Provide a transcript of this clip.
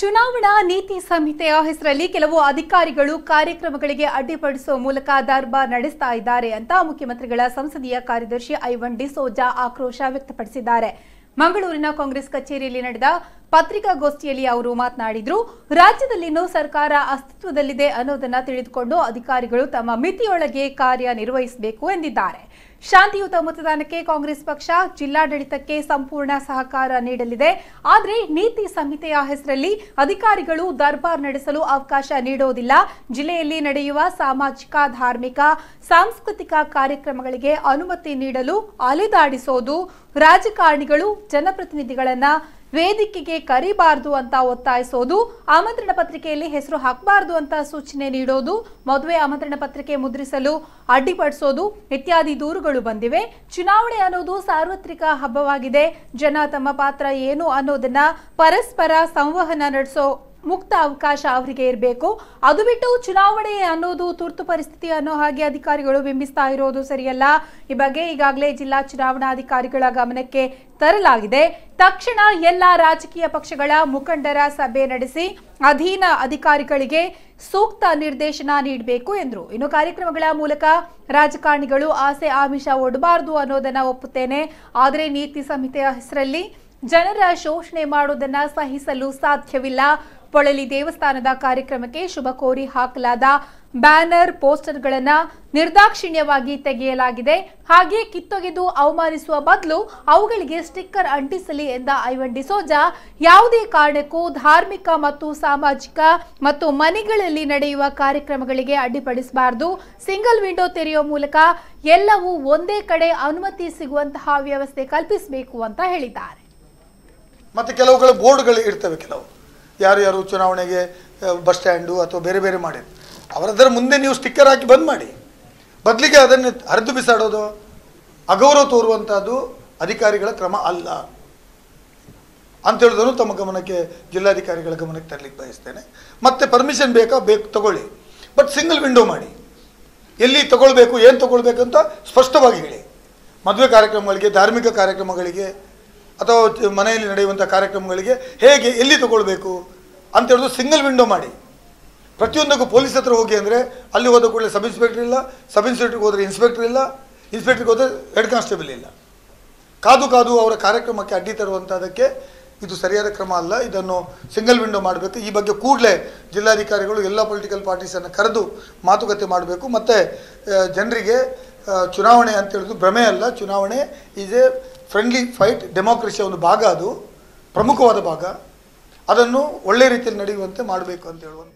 ಚುನಾವಣಾ ನೀತಿ ಸಂಹಿತೆಯ ಹೆಸರಲ್ಲಿ ಕೆಲವು ಅಧಿಕಾರಿಗಳು ಕಾರ್ಯಕ್ರಮಗಳಿಗೆ ಅಡ್ಡಿಪಡಿಸುವ ಮೂಲಕ ದರ್ಬಾರ್ ನಡೆಸ್ತಾ ಇದ್ದಾರೆ ಅಂತ ಮುಖ್ಯಮಂತ್ರಿಗಳ ಸಂಸದೀಯ ಕಾರ್ಯದರ್ಶಿ ಐವನ್ ಡಿಸೋಜಾ ಆಕ್ರೋಶ ವ್ಯಕ್ತಪಡಿಸಿದ್ದಾರೆ. ಮಂಗಳೂರಿನ ಕಾಂಗ್ರೆಸ್ ಕಚೇರಿಯಲ್ಲಿ ನಡೆದ ಪತ್ರಿಕಾಗೋಷ್ಠಿಯಲ್ಲಿ ಅವರು ಮಾತನಾಡಿದ್ರು, ರಾಜ್ಯದಲ್ಲಿನೂ ಸರ್ಕಾರ ಅಸ್ತಿತ್ವದಲ್ಲಿದೆ ಅನ್ನೋದನ್ನ ತಿಳಿದುಕೊಂಡು ಅಧಿಕಾರಿಗಳು ತಮ್ಮ ಮಿತಿಯೊಳಗೆ ಕಾರ್ಯನಿರ್ವಹಿಸಬೇಕು ಎಂದಿದ್ದಾರೆ. ಶಾಂತಿಯುತ ಮತದಾನಕ್ಕೆ ಕಾಂಗ್ರೆಸ್ ಪಕ್ಷ ಜಿಲ್ಲಾಡಳಿತಕ್ಕೆ ಸಂಪೂರ್ಣ ಸಹಕಾರ ನೀಡಲಿದೆ. ಆದರೆ ನೀತಿ ಸಂಹಿತೆಯ ಹೆಸರಲ್ಲಿ ಅಧಿಕಾರಿಗಳು ದರ್ಬಾರ್ ನಡೆಸಲು ಅವಕಾಶ ನೀಡೋದಿಲ್ಲ. ಜಿಲ್ಲೆಯಲ್ಲಿ ನಡೆಯುವ ಸಾಮಾಜಿಕ, ಧಾರ್ಮಿಕ, ಸಾಂಸ್ಕೃತಿಕ ಕಾರ್ಯಕ್ರಮಗಳಿಗೆ ಅನುಮತಿ ನೀಡಲು ಅಲೆದಾಡಿಸೋದು ರಾಜಕಾರಣಿಗಳು, ಜನಪ್ರತಿನಿಧಿಗಳನ್ನ ವೇದಿಕೆಗೆ ಕರಿಬಾರದು ಅಂತ ಒತ್ತಾಯಿಸೋದು, ಆಮಂತ್ರಣ ಪತ್ರಿಕೆಯಲ್ಲಿ ಹೆಸರು ಹಾಕಬಾರದು ಅಂತ ಸೂಚನೆ ನೀಡೋದು, ಮದುವೆ ಆಮಂತ್ರಣ ಪತ್ರಿಕೆ ಮುದ್ರಿಸಲು ಅಡ್ಡಿಪಡಿಸೋದು ಇತ್ಯಾದಿ ದೂರುಗಳು ಬಂದಿವೆ. ಚುನಾವಣೆ ಅನ್ನೋದು ಸಾರ್ವತ್ರಿಕ ಹಬ್ಬವಾಗಿದೆ. ಜನ ತಮ್ಮ ಪಾತ್ರ ಏನು ಅನ್ನೋದನ್ನ ಪರಸ್ಪರ ಸಂವಹನ ನಡೆಸೋ ಮುಕ್ತ ಅವಕಾಶ ಅವರಿಗೆ ಇರಬೇಕು. ಅದು ಬಿಟ್ಟು ಚುನಾವಣೆ ಅನ್ನೋದು ತುರ್ತು ಪರಿಸ್ಥಿತಿ ಅನ್ನೋ ಹಾಗೆ ಅಧಿಕಾರಿಗಳು ಬಿಂಬಿಸ್ತಾ ಇರೋದು ಸರಿಯಲ್ಲ. ಈ ಬಗ್ಗೆ ಈಗಾಗಲೇ ಜಿಲ್ಲಾ ಚುನಾವಣಾಧಿಕಾರಿಗಳ ಗಮನಕ್ಕೆ ತರಲಾಗಿದೆ. ತಕ್ಷಣ ಎಲ್ಲ ರಾಜಕೀಯ ಪಕ್ಷಗಳ ಮುಖಂಡರ ಸಭೆ ನಡೆಸಿ ಅಧೀನ ಅಧಿಕಾರಿಗಳಿಗೆ ಸೂಕ್ತ ನಿರ್ದೇಶನ ನೀಡಬೇಕು ಎಂದರು. ಇನ್ನು ಕಾರ್ಯಕ್ರಮಗಳ ಮೂಲಕ ರಾಜಕಾರಣಿಗಳು ಆಸೆ ಆಮಿಷ ಒಡಬಾರದು ಅನ್ನೋದನ್ನ ಒಪ್ಪುತ್ತೇನೆ. ಆದರೆ ನೀತಿ ಸಂಹಿತೆಯ ಹೆಸರಲ್ಲಿ ಜನರ ಶೋಷಣೆ ಮಾಡೋದನ್ನ ಸಹಿಸಲು ಸಾಧ್ಯವಿಲ್ಲ. ಪೊಳಲಿ ದೇವಸ್ಥಾನದ ಕಾರ್ಯಕ್ರಮಕ್ಕೆ ಶುಭ ಕೋರಿ ಹಾಕಲಾದ ಬ್ಯಾನರ್, ಪೋಸ್ಟರ್ಗಳನ್ನು ನಿರ್ದಾಕ್ಷಿಣ್ಯವಾಗಿ ತೆಗೆಯಲಾಗಿದೆ. ಹಾಗೆ ಕಿತ್ತೊಗೆದು ಅವಮಾನಿಸುವ ಬದಲು ಅವುಗಳಿಗೆ ಸ್ಟಿಕ್ಕರ್ ಅಂಟಿಸಲಿ ಎಂದ ಐವನ್ ಡಿಸೋಜಾ ಯಾವುದೇ ಕಾರಣಕ್ಕೂ ಧಾರ್ಮಿಕ ಮತ್ತು ಸಾಮಾಜಿಕ ಮತ್ತು ಮನೆಗಳಲ್ಲಿ ನಡೆಯುವ ಕಾರ್ಯಕ್ರಮಗಳಿಗೆ ಅಡ್ಡಿಪಡಿಸಬಾರದು. ಸಿಂಗಲ್ ವಿಂಡೋ ತೆರೆಯುವ ಮೂಲಕ ಎಲ್ಲವೂ ಒಂದೇ ಕಡೆ ಅನುಮತಿ ಸಿಗುವಂತಹ ವ್ಯವಸ್ಥೆ ಕಲ್ಪಿಸಬೇಕು ಅಂತ ಹೇಳಿದ್ದಾರೆ. ಮತ್ತೆ ಕೆಲವುಗಳ ಬೋರ್ಡ್ಗಳು ಇರ್ತವೆ ಕೆಲವು. ಯಾರು ಯಾರು ಚುನಾವಣೆಗೆ ಬಸ್ ಸ್ಟ್ಯಾಂಡು ಅಥವಾ ಬೇರೆ ಬೇರೆ ಮಾಡಿ ಅವರದರ ಮುಂದೆ ನೀವು ಸ್ಟಿಕ್ಕರ್ ಹಾಕಿ ಬಂದ್ ಮಾಡಿ. ಬದಲಿಗೆ ಅದನ್ನು ಹರಿದು ಬಿಸಾಡೋದು, ಅಗೌರವ ತೋರುವಂಥದ್ದು ಅಧಿಕಾರಿಗಳ ಕ್ರಮ ಅಲ್ಲ. ಅಂತ ಹೇಳಿದ್ರು ತಮ್ಮ ಗಮನಕ್ಕೆ, ಜಿಲ್ಲಾಧಿಕಾರಿಗಳ ಗಮನಕ್ಕೆ ತರಲಿಕ್ಕೆ ಬಯಸ್ತೇನೆ. ಮತ್ತೆ ಪರ್ಮಿಷನ್ ಬೇಕಾ? ಬೇಕು, ತಗೊಳ್ಳಿ. ಬಟ್ ಸಿಂಗಲ್ ವಿಂಡೋ ಮಾಡಿ. ಎಲ್ಲಿ ತಗೊಳ್ಬೇಕು, ಏನು ತಗೊಳ್ಬೇಕು ಅಂತ ಸ್ಪಷ್ಟವಾಗಿ ಹೇಳಿ. ಮದುವೆ ಕಾರ್ಯಕ್ರಮಗಳಿಗೆ, ಧಾರ್ಮಿಕ ಕಾರ್ಯಕ್ರಮಗಳಿಗೆ ಅಥವಾ ಮನೆಯಲ್ಲಿ ನಡೆಯುವಂಥ ಕಾರ್ಯಕ್ರಮಗಳಿಗೆ ಹೇಗೆ, ಎಲ್ಲಿ ತಗೊಳ್ಬೇಕು? ಅಂತ ಹೇಳಿದ್ರು ಸಿಂಗಲ್ ವಿಂಡೋ ಮಾಡಿ. ಪ್ರತಿಯೊಂದಕ್ಕೂ ಪೊಲೀಸ್ ಹತ್ರ ಹೋಗಿ ಅಂದರೆ ಅಲ್ಲಿ ಹೋದ ಕೂಡಲೇ ಸಬ್ ಇನ್ಸ್ಪೆಕ್ಟರ್ ಇಲ್ಲ ಸಬ್ ಇನ್ಸ್ಪೆಕ್ಟರ್ಗೆ ಹೋದರೆ ಇನ್ಸ್ಪೆಕ್ಟರ್ ಇಲ್ಲ ಇನ್ಸ್ಪೆಕ್ಟರ್ಗೆ ಹೋದರೆ ಹೆಡ್ ಕಾನ್ಸ್ಟೇಬಲ್ ಇಲ್ಲ. ಕಾದು ಕಾದು ಅವರ ಕಾರ್ಯಕ್ರಮಕ್ಕೆ ಅಡ್ಡಿ ತರುವಂಥದ್ದಕ್ಕೆ ಇದು ಸರಿಯಾದ ಕ್ರಮ ಅಲ್ಲ, ಇದನ್ನು ಸಿಂಗಲ್ ವಿಂಡೋ ಮಾಡಬೇಕು. ಈ ಬಗ್ಗೆ ಕೂಡಲೇ ಜಿಲ್ಲಾಧಿಕಾರಿಗಳು ಎಲ್ಲ ಪೊಲಿಟಿಕಲ್ ಪಾರ್ಟೀಸನ್ನು ಕರೆದು ಮಾತುಕತೆ ಮಾಡಬೇಕು. ಮತ್ತು ಜನರಿಗೆ ಚುನಾವಣೆ ಅಂತ ಹೇಳಿದ್ರು ಭ್ರಮೆ ಅಲ್ಲ. ಚುನಾವಣೆ ಈಸ್ ಎ ಫ್ರೆಂಡ್ಲಿ ಫೈಟ್ ಡೆಮೋಕ್ರಸಿಯ ಒಂದು ಭಾಗ ಅದು, ಪ್ರಮುಖವಾದ ಭಾಗ. ಅದನ್ನು ಒಳ್ಳೆ ರೀತಿಯಲ್ಲಿ ನಡೆಯುವಂತೆ ಮಾಡಬೇಕು ಅಂತ ಹೇಳುವಂಥ